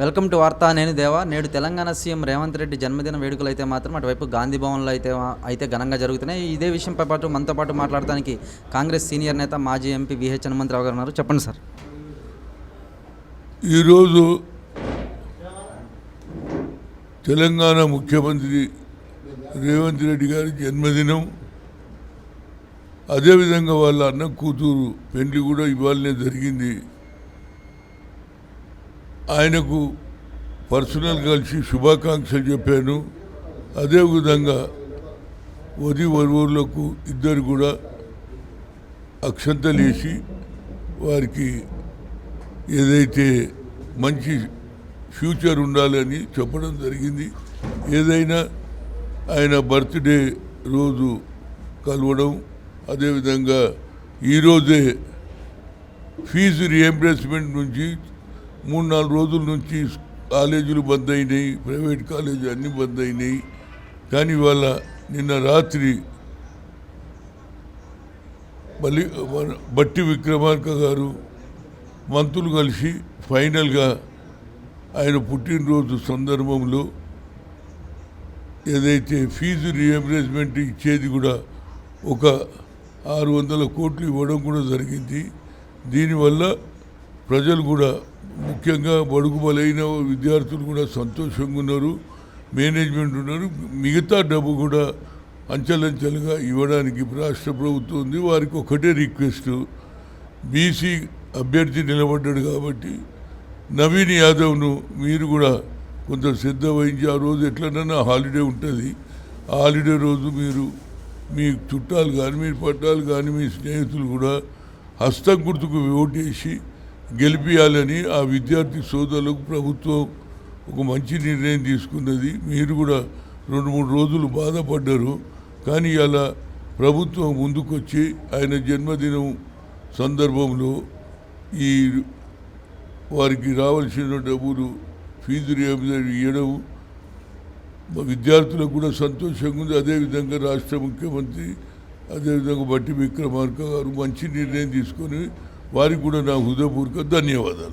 Welcome to వార్తా నేను దేవా. నేడు తెలంగాణ సీఎం రేవంత్ రెడ్డి జన్మదిన వేడుకలు అయితే మాత్రం అటువైపు గాంధీ భవన్లో అయితే అయితే ఘనంగా జరుగుతున్నాయి. ఇదే విషయంపై పాటు మనతో పాటు మాట్లాడడానికి కాంగ్రెస్ సీనియర్ నేత మాజీ ఎంపీ విహెచ్ హనుమంతరావు గారు ఉన్నారు. చెప్పండి సార్. ఈరోజు తెలంగాణ ముఖ్యమంత్రి రేవంత్ రెడ్డి గారి జన్మదినం. అదేవిధంగా వాళ్ళ అన్న కూతురు పెళ్ళి కూడా ఇవాళనే జరిగింది. ఆయనకు పర్సనల్ కలిసి శుభాకాంక్షలు చెప్పాను. అదేవిధంగా వది వరువులకు ఇద్దరు కూడా అక్షంతలేసి వారికి ఏదైతే మంచి ఫ్యూచర్ ఉండాలని చెప్పడం జరిగింది. ఏదైనా ఆయన బర్త్డే రోజు కలవడం అదేవిధంగా ఈరోజే ఫీజు రియంబర్స్మెంట్ నుంచి మూడు నాలుగు రోజుల నుంచి కాలేజీలు బంద్ అయినాయి ప్రైవేట్ కాలేజీ అన్నీ బంద్ అయినాయి. కానీ ఇవాళ నిన్న రాత్రి మళ్ళీ బట్టి విక్రమార్క గారు మంత్రులు కలిసి ఫైనల్గా ఆయన పుట్టినరోజు సందర్భంలో ఏదైతే ఫీజు రియంబర్స్మెంట్ ఇచ్చేది కూడా ఒక ఆరు వందల కోట్లు ఇవ్వడం కూడా జరిగింది. దీనివల్ల ప్రజలు కూడా ముఖ్యంగా బడుగు బలైన విద్యార్థులు కూడా సంతోషంగా ఉన్నారు. మేనేజ్మెంట్ ఉన్నారు. మిగతా డబ్బు కూడా అంచెలంచెలుగా ఇవ్వడానికి రాష్ట్ర ప్రభుత్వం ఉంది. వారికి ఒకటే రిక్వెస్ట్. బీసీ అభ్యర్థి నిలబడ్డాడు కాబట్టి నవీన్ యాదవ్ను మీరు కూడా కొంత శ్రద్ధ వహించి ఆ రోజు ఎట్లనన్నా హాలిడే ఉంటుంది. ఆ హాలిడే రోజు మీరు మీ చుట్టాలు కానీ మీ పట్టాలు కానీ మీ స్నేహితులు కూడా హస్తం గుర్తుకు ఓటేసి గెలిపించాలని ఆ విద్యార్థి సోదరులకు ప్రభుత్వం ఒక మంచి నిర్ణయం తీసుకున్నది. మీరు కూడా రెండు మూడు రోజులు బాధపడ్డారు. కానీ అలా ప్రభుత్వం ముందుకొచ్చి ఆయన జన్మదినం సందర్భంలో ఈ వారికి రావాల్సిన డబ్బులు ఫీజు రియంబర్స్మెంట్ ఇవ్వడం విద్యార్థులకు కూడా సంతోషంగా ఉంది. అదేవిధంగా రాష్ట్ర ముఖ్యమంత్రి అదేవిధంగా బట్టి విక్రమార్క గారు మంచి నిర్ణయం తీసుకొని వారికి కూడా నా హృదయపూర్వక ధన్యవాదాలు.